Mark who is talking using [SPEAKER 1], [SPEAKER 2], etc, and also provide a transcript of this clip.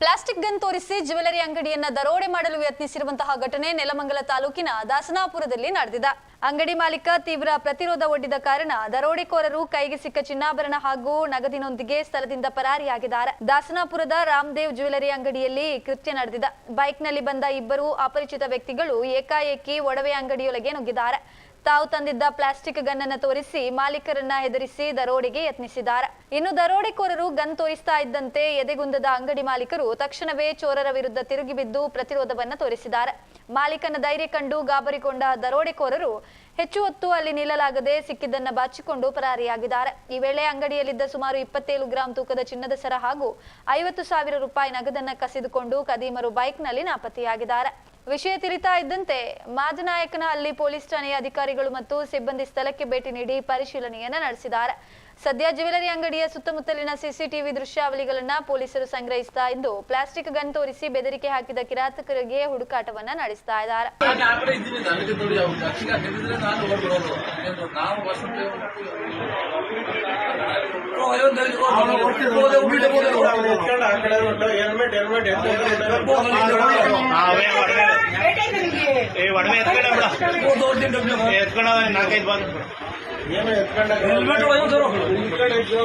[SPEAKER 1] Plastic gun ತೋರಿಸಿ jewellery ಅಂಗಡಿಯನ್ನ ದರೋಡೆ ಮಾಡಲು ಯತ್ನಿಸಿರುವಂತಹ ಘಟನೆ ನೆಲಮಂಗಲ ತಾಲೂಕಿನ ದಾಸನಾಪುರದಲ್ಲಿ ನಡೆದಿದೆ. ಅಂಗಡಿ ಮಾಲೀಕ ತೀವ್ರ ಪ್ರತಿರೋಧ ಒಡ್ಡಿದ ಕಾರಣ ದರೋಡೆಕೋರರು ಕೈಗೆ ಸಿಕ್ಕ ಚಿನ್ನಾಭರಣ ಹಾಗೂ ನಗದಿನೊಂದಿಗೆ ಸ್ಥಳದಿಂದ ಪರಾರಿಯಾಗಿದ್ದಾರೆ. ದಾಸನಾಪುರದ ರಾಮದೇವ್ ಜ್ಯುವೆಲರಿ ಅಂಗಡಿಯಲ್ಲಿ ಕೃತ್ಯ ನಡೆದಿದೆ. ಬೈಕ್ನಲ್ಲಿ ಬಂದ ಇಬ್ಬರು ಅಪರಿಚಿತ ವ್ಯಕ್ತಿಗಳು ಏಕಾಏಕಿ ಒಡವೆ ಅಂಗಡಿಯೊಳಗೆ ನುಗ್ಗಿದ್ದಾರೆ. ತಾವು ತಂದಿದ್ದ ಪ್ಲಾಸ್ಟಿಕ್ ಗನ್ ಅನ್ನು ತೋರಿಸಿ ಮಾಲೀಕರನ್ನ ಹೆದರಿಸಿ ದರೋಡೆಗೆ ಯತ್ನಿಸಿದ್ದಾರೆ. ಇನ್ನು ದರೋಡೆಕೋರರು ಗನ್ ತೋರಿಸ್ತಾ ಇದ್ದಂತೆ ಎದೆಗುಂದದ ಅಂಗಡಿ ಮಾಲೀಕರು ತಕ್ಷಣವೇ ಚೋರರ ವಿರುದ್ಧ ತಿರುಗಿ ಬಿದ್ದು ಪ್ರತಿರೋಧವನ್ನ ತೋರಿಸಿದ್ದಾರೆ. ಮಾಲೀಕನ ಧೈರ್ಯ ಕಂಡು ಗಾಬರಿಗೊಂಡ ದರೋಡೆಕೋರರು ಹೆಚ್ಚು ಹೊತ್ತು ಅಲ್ಲಿ ನಿಲ್ಲಲಾಗದೆ ಸಿಕ್ಕಿದ್ದನ್ನ ಬಾಚಿಕೊಂಡು ಪರಾರಿಯಾಗಿದ್ದಾರೆ. ಈ ವೇಳೆ ಅಂಗಡಿಯಲ್ಲಿದ್ದ ಸುಮಾರು ಇಪ್ಪತ್ತೇಳು ಗ್ರಾಂ ತೂಕದ ಚಿನ್ನದ ಸರ ಹಾಗೂ ಐವತ್ತು ಸಾವಿರ ರೂಪಾಯಿ ನಗದನ್ನ ಕಸಿದುಕೊಂಡು ಕದೀಮರು ಬೈಕ್ನಲ್ಲಿ ನಾಪತ್ತೆಯಾಗಿದ್ದಾರೆ. ವಿಷಯ ತಿಳಿತಾ ಇದ್ದಂತೆ ಮಾದನಾಯಕನಹಳ್ಳಿ ಪೊಲೀಸ್ ಠಾಣೆಯ ಅಧಿಕಾರಿಗಳು ಮತ್ತು ಸಿಬ್ಬಂದಿ ಸ್ಥಳಕ್ಕೆ ಭೇಟಿ ನೀಡಿ ಪರಿಶೀಲನೆಯನ್ನ ನಡೆಸಿದ್ದಾರೆ. ಸದ್ಯ ಜ್ಯುವೆಲರಿ ಅಂಗಡಿಯ ಸುತ್ತಮುತ್ತಲಿನ ಸಿಸಿಟಿವಿ ದೃಶ್ಯಾವಳಿಗಳನ್ನ ಪೊಲೀಸರು ಸಂಗ್ರಹಿಸ್ತಾ ಇದ್ದು ಪ್ಲಾಸ್ಟಿಕ್ ಗನ್ ತೋರಿಸಿ ಬೆದರಿಕೆ ಹಾಕಿದ ಕಿರಾತಕರಿಗೆ ಹುಡುಕಾಟವನ್ನ ನಡೆಸ್ತಾ ಇದ್ದಾರೆ.
[SPEAKER 2] ಆ ಕಡೆ ಇದ್ದೀನಿ ನನಗೆ ನೋಡಿ ಅವ್ರು ಕಕ್ಷಿಗೆ ಹಾಕಿದ್ರೆ ನಾನು ಓಡ್ಬಿಡೋದು ಏನು ನಾವು ವಸಂತ
[SPEAKER 3] ఏ